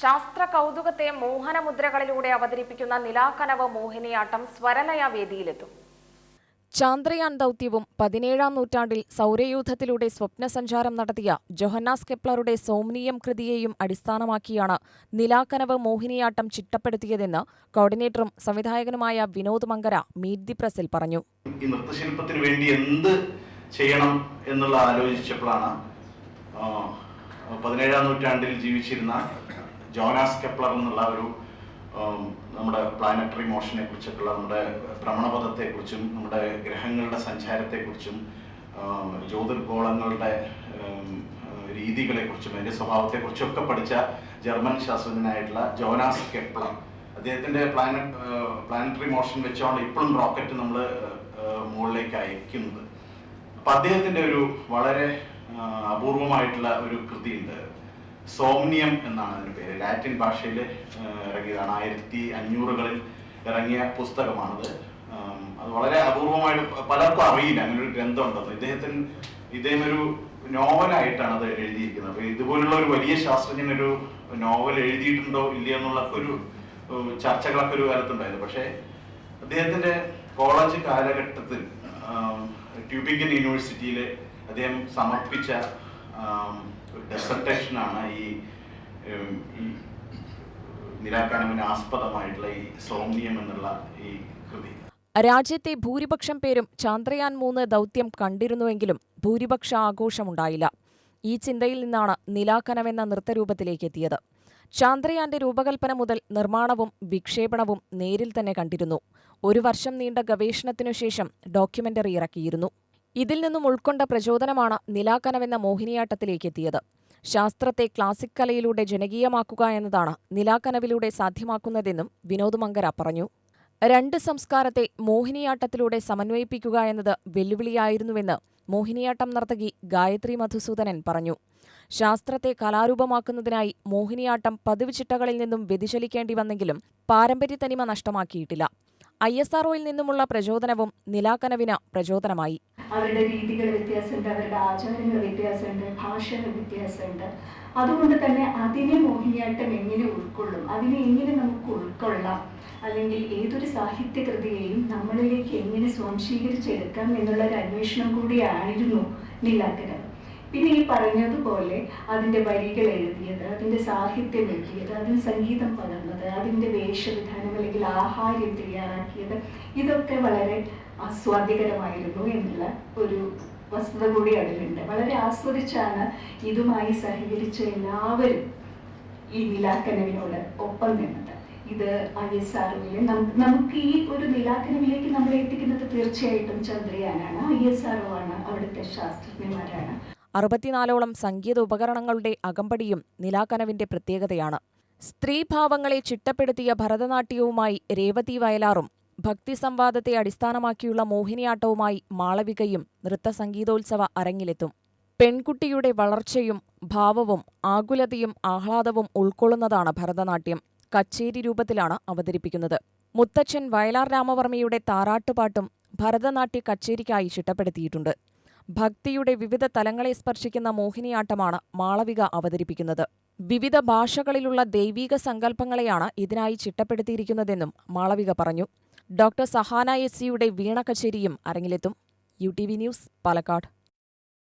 ശാസ്ത്ര കൗതുകത്തെ മോഹനമുദ്രകളിലൂടെ അവതരിപ്പിക്കുന്ന നിലാക്കനവ് മോഹിനിയാട്ടം സ്വരലയ വേദിയിലെത്തും ചാന്ദ്രയാൻ ദൗത്യവും പതിനേഴാം നൂറ്റാണ്ടിൽ സൗരയൂഥത്തിലൂടെ സ്വപ്നസഞ്ചാരം നടത്തിയ ജൊഹന്നാസ് കെപ്ലറുടെ സോംനിയം കൃതിയെയും അടിസ്ഥാനമാക്കിയാണ് നിലാക്കനവ് മോഹിനിയാട്ടം ചിട്ടപ്പെടുത്തിയതെന്ന് കോർഡിനേറ്ററും സംവിധായകനുമായ വിനോദ് മങ്കര മീറ്റ് ദി പ്രസിൽ പറഞ്ഞു. ഈ നൃത്തശില്പത്തിന് വേണ്ടി എന്ത് ചെയ്യണം എന്നുള്ള ആലോചിച്ചപ്പോഴാണ് പതിനേഴാം നൂറ്റാണ്ടിൽ ജീവിച്ചിരുന്ന ജോനാസ് കെപ്ലർ എന്നുള്ള ഒരു നമ്മുടെ പ്ലാനറ്ററി മോഷനെ കുറിച്ചൊക്കെയുള്ള നമ്മുടെ ഭ്രമണപഥത്തെക്കുറിച്ചും നമ്മുടെ ഗ്രഹങ്ങളുടെ സഞ്ചാരത്തെക്കുറിച്ചും കുറിച്ചും ജ്യോതിർഗോളങ്ങളുടെ രീതികളെക്കുറിച്ചും അതിന്റെ സ്വഭാവത്തെക്കുറിച്ചും ഒക്കെ പഠിച്ച ജർമ്മൻ ശാസ്ത്രജ്ഞനായിട്ടുള്ള ജോനാസ് കെപ്ലർ. അദ്ദേഹത്തിന്റെ പ്ലാനറ്റ് പ്ലാനറ്ററി മോഷൻ വെച്ചുകൊണ്ട് ഇപ്പോഴും റോക്കറ്റ് നമ്മൾ മുകളിലേക്ക് അയക്കുന്നത് അപ്പൊ അദ്ദേഹത്തിന്റെ ഒരു വളരെ അപൂർവമായിട്ടുള്ള ഒരു കൃതിയുണ്ട്. സോംനിയം എന്നാണ് അതിന്റെ പേര്. ലാറ്റിൻ ഭാഷയിൽ ഇറങ്ങിയതാണ്. ആയിരത്തി അഞ്ഞൂറുകളിൽ ഇറങ്ങിയ പുസ്തകമാണത്. അത് വളരെ അപൂർവമായിട്ട് പലർക്കും അറിയില്ല. അങ്ങനെ ഒരു ഗ്രന്ഥം ഉണ്ടെന്ന് ഇദ്ദേഹത്തിന് ഇദ്ദേഹം ഒരു നോവലായിട്ടാണ് അത് എഴുതിയിരിക്കുന്നത്. അപ്പൊ ഇതുപോലുള്ള ഒരു വലിയ ശാസ്ത്രജ്ഞൻ ഒരു നോവൽ എഴുതിയിട്ടുണ്ടോ ഇല്ലയോ എന്നുള്ള ഒരു ചർച്ചകളൊക്കെ ഒരു കാലത്തുണ്ടായിരുന്നു. പക്ഷേ അദ്ദേഹത്തിന്റെ കോളേജ് കാലഘട്ടത്തിൽ ട്യൂബിംഗൻ യൂണിവേഴ്സിറ്റിയിൽ അദ്ദേഹം സമർപ്പിച്ച ഒരു ഡെസർട്ടേഷനാണ് ഈ ഈ ആസ്പദമായിട്ടുള്ള ഈ സോംനിയം എന്നുള്ള ഈ കൃതി. രാജ്യത്തെ ഭൂരിപക്ഷം പേരും ചാന്ദ്രയാൻ മൂന്ന് ദൗത്യം കണ്ടിരുന്നുവെങ്കിലും ഭൂരിപക്ഷ ആഘോഷമുണ്ടായില്ല ഈ ചിന്തയിൽ നിന്നാണ് നിലാക്കനമെന്ന നൃത്തരൂപത്തിലേക്ക് എത്തിയത് ചാന്ദ്രയാന്റെ രൂപകൽപ്പന മുതൽ നിർമ്മാണവും വിക്ഷേപണവും നേരിൽ തന്നെ കണ്ടിരുന്നു. ഒരു വർഷം നീണ്ട ഗവേഷണത്തിനു ശേഷം ഡോക്യുമെന്ററി ഇറക്കിയിരുന്നു. ഇതിൽ നിന്നും ഉൾക്കൊണ്ട പ്രചോദനമാണ് നിലാക്കനവെന്ന മോഹിനിയാട്ടത്തിലേക്ക് എത്തിയത് ശാസ്ത്രത്തെ ക്ലാസിക് കലയിലൂടെ ജനകീയമാക്കുക എന്നതാണ് നിലാക്കനവിലൂടെ സാധ്യമാക്കുന്നതെന്നും വിനോദ് മങ്കര പറഞ്ഞു. രണ്ട് സംസ്കാരത്തെ മോഹിനിയാട്ടത്തിലൂടെ സമന്വയിപ്പിക്കുക എന്നത് വെല്ലുവിളിയായിരുന്നുവെന്ന് മോഹിനിയാട്ടം നർത്തകി ഗായത്രി മധുസൂദനൻ പറഞ്ഞു. ശാസ്ത്രത്തെ കലാരൂപമാക്കുന്നതിനായി മോഹിനിയാട്ടം പതിവ് ചിട്ടകളിൽ നിന്നും വ്യതിചലിക്കേണ്ടി വന്നെങ്കിലും പാരമ്പര്യത്തനിമ നഷ്ടമാക്കിയിട്ടില്ല. ഐ എസ് ആർഒയിൽ നിന്നുമുള്ള പ്രചോദനവും നിലാക്കനവിന് പ്രചോദനമായി. അവരുടെ രീതികൾ വ്യത്യാസമുണ്ട് അവരുടെ ആചാരങ്ങൾ വ്യത്യാസമുണ്ട് ഭാഷകൾ വ്യത്യാസമുണ്ട്. അതുകൊണ്ട് തന്നെ അതിനെ മോഹിനിയാട്ടം എങ്ങനെ ഉൾക്കൊള്ളും? അതിനെ എങ്ങനെ നമുക്ക് ഉൾക്കൊള്ളാം? അല്ലെങ്കിൽ ഏതൊരു സാഹിത്യകൃതിയെയും നമ്മളിലേക്ക് എങ്ങനെ സ്വാംശീകരിച്ചെടുക്കാം എന്നുള്ളൊരു അന്വേഷണം കൂടിയായിരുന്നു നിലാക്കരം പിന്നെ ഈ പറഞ്ഞതുപോലെ അതിന്റെ വരികൾ എഴുതിയത് അതിന്റെ സാഹിത്യം എഴുതിയത് അതിന് സംഗീതം പകർന്നത് അതിന്റെ വേഷവിധാനം അല്ലെങ്കിൽ ആഹാരം തയ്യാറാക്കിയത് ഇതൊക്കെ വളരെ ആസ്വാദ്യകരമായിരുന്നു എന്നുള്ള ഒരു വസ്തുത കൂടി അതിലുണ്ട്. വളരെ ആസ്വദിച്ചാണ് ഇതുമായി സഹകരിച്ച എല്ലാവരും ഈ നിലാക്കനവിനോട് ഒപ്പം നിന്നത്. ഇത് ഐ എസ് ആർഒയിലെ നമുക്ക് ഈ ഒരു നിലാക്കനവിലേക്ക് നമ്മളെ എത്തിക്കുന്നത് തീർച്ചയായിട്ടും ചന്ദ്രയാനാണ്. ഐ എസ് ആർഒ ആണ് അവിടുത്തെ ശാസ്ത്രജ്ഞന്മാരാണ്. അറുപത്തിനാലോളം സംഗീത ഉപകരണങ്ങളുടെ അകമ്പടിയും നിലാക്കനവിന്റെ പ്രത്യേകതയാണ്. സ്ത്രീഭാവങ്ങളെ ചിട്ടപ്പെടുത്തിയ ഭരതനാട്യവുമായി രേവതി വയലാറും ഭക്തി സംവാദത്തെ അടിസ്ഥാനമാക്കിയുള്ള മോഹിനിയാട്ടവുമായി മാളവികയും നൃത്തസംഗീതോത്സവ അരങ്ങിലെത്തും. പെൺകുട്ടിയുടെ വളർച്ചയും ഭാവവും ആകുലതയും ആഹ്ലാദവും ഉൾക്കൊള്ളുന്നതാണ് ഭരതനാട്യം. കച്ചേരി രൂപത്തിലാണ് അവതരിപ്പിക്കുന്നത്. മുത്തച്ഛൻ വയലാർ രാമവർമ്മയുടെ താരാട്ടുപാട്ടും ഭരതനാട്യ കച്ചേരിക്കായി ചിട്ടപ്പെടുത്തിയിട്ടുണ്ട്. ഭക്തിയുടെ വിവിധ തലങ്ങളെ സ്പർശിക്കുന്ന മോഹിനിയാട്ടമാണ് മാളവിക അവതരിപ്പിക്കുന്നത്. വിവിധ ഭാഷകളിലുള്ള ദൈവീക സങ്കല്പങ്ങളെയാണ് ഇതിനായി ചിട്ടപ്പെടുത്തിയിരിക്കുന്നതെന്നും മാളവിക പറഞ്ഞു. ഡോക്ടർ സഹാന എസ് സിയുടെ വീണ കച്ചേരിയും അരങ്ങിലെത്തും. U T V news Palakkad.